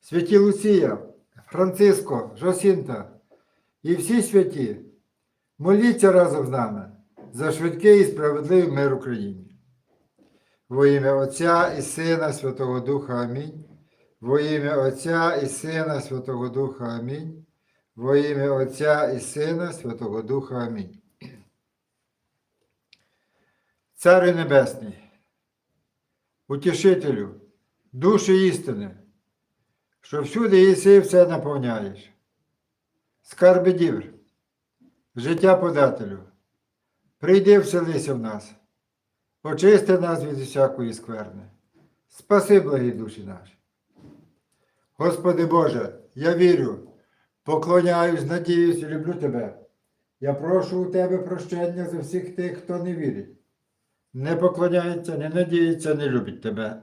Святі Луція, Франциско, Жосінта і всі святі, моліться разом з нами за швидкий і справедливий мир Україні. Во ім'я Отця і Сина Святого Духа Амінь. Во ім'я Отця і Сина Святого Духа Амінь. Во ім'я Отця і Сина Святого Духа Амінь. Царю Небесний, утішителю, душі істини, що всюди і все наповняєш. Скарби дівр, життя подателю, прийди вселися в нас, очисти нас від усякої скверни. Спаси благі душі наші. Господи Боже, я вірю, поклоняюсь, надіюсь люблю Тебе. Я прошу у Тебе прощення за всіх тих, хто не вірить, не поклоняється, не надіється, не любить Тебе.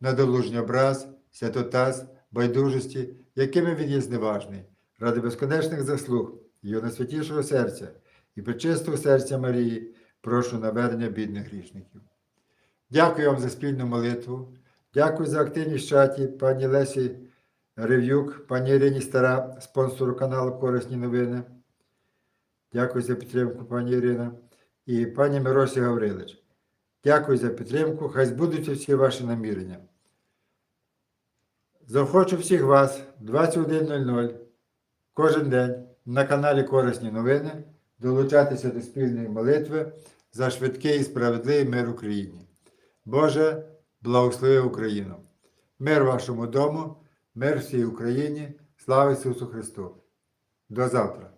надолужній образ, святотаз, байдужості, якими він є зневажний, ради безконечних заслуг його найсвятішого серця і причистого серця Марії, прошу навернення бідних грішників. Дякую вам за спільну молитву. Дякую за активність в чаті пані Лесі Рев'юк, пані Ірині Стара, спонсору каналу Корисні новини. Дякую за підтримку, пані Ірина. І пані Миросі Гаврилич. Дякую за підтримку. Хай збудуться всі ваші намірення. Захочу всіх вас 21.00 кожен день на каналі Корисні новини долучатися до спільної молитви за швидкий і справедливий мир Україні. Боже, благослови Україну! Мир вашому дому, мир всій Україні. Слава Ісусу Христу! До завтра!